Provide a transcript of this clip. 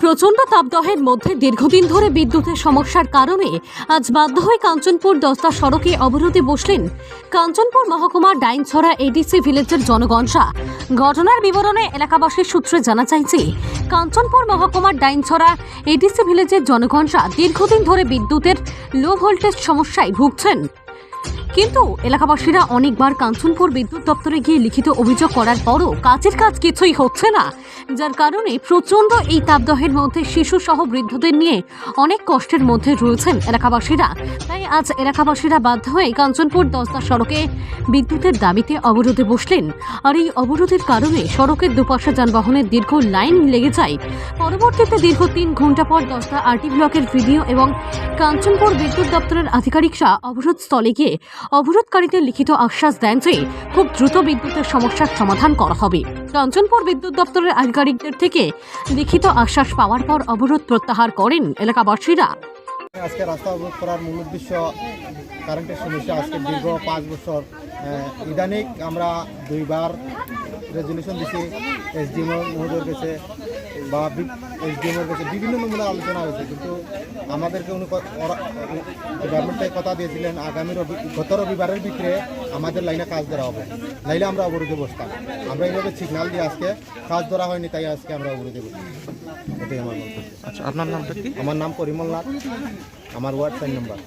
প্রচণ্ড তাপদহের মধ্যে দীর্ঘদিন ধরে বিদ্যুতের সমস্যার কারণে আজ বাধ্য হয়ে কাঞ্চনপুর দস্তা সড়কে অবরোধে বসলেন কাঞ্চনপুর মহকুমার ডাইনছড়া এডিসি ভিলেজের জনগণসা ঘটনার বিবরণে এলাকাবাসীর সূত্রে জানা চাইছে, কাঞ্চনপুর মহকুমার ডাইনছড়া এডিসি ভিলেজের জনগণসা দীর্ঘদিন ধরে বিদ্যুতের লো ভোল্টেজ সমস্যায় ভুগছেন। কিন্তু এলাকাবাসীরা অনেকবার কাঞ্চনপুর বিদ্যুৎ দপ্তরে গিয়ে লিখিত অভিযোগ করার পরও কাজের কাজ কিছুই হচ্ছে না, যার কারণে প্রচণ্ড এই তাপদহের মধ্যে শিশু সহ বৃদ্ধদের নিয়ে অনেক কষ্টের মধ্যে রয়েছেন এলাকাবাসীরা। তাই আজ এলাকাবাসীরা বাধ্য হয়ে কাঞ্চনপুর দশদা সড়কে বিদ্যুতের দাবিতে অবরোধে বসলেন। আর এই অবরোধের কারণে সড়কের দুপাশে যানবাহনের দীর্ঘ লাইন লেগে যায়। পরবর্তীতে দীর্ঘ তিন ঘণ্টা পর দশটা আরটি ব্লকের ভিডিও এবং কাঞ্চনপুর বিদ্যুৎ দপ্তরের আধিকারিকরা অবরোধ স্থলে গিয়ে অবরোধকারীদের লিখিত আশ্বাস দেন যে খুব দ্রুত বিদ্যুতের সমস্যার সমাধান করা হবে। কাঞ্চনপুর বিদ্যুৎ দপ্তরের আধিকারিকদের থেকে লিখিত আশ্বাস পাওয়ার পর অবরোধ প্রত্যাহার করেন এলাকাবাসীরা। আজকে রাস্তা অবরোধ করার মূল উদ্দেশ্য কারেন্টের সমস্যা। আজকে দীর্ঘ পাঁচ বছর ইদানিক আমরা দুইবার রেজলিউশন দিছি এসডিএম মহোদয়ের কাছে বা এসডিএম এর কাছে বিভিন্ন নমুনার আলোচনা হয়েছে কিন্তু আমাদেরকে উনি গভর্নমেন্ট কথা দিয়েছিলেন আগামী রবি গত রবিবারের ভিতরে আমাদের লাইনে কাজ ধরা হবে। নাইলে আমরা অবরোধে বসতাম। আমরা এইভাবে সিগনাল দিয়ে আজকে কাজ ধরা হয়নি তাই আজকে আমরা অবরোধে বসি। এটাই আমার আচ্ছা আপনার নামটা কি? আমার নাম পরিমল নাথ। আমার ওয়ার্ড সাইন নাম্বার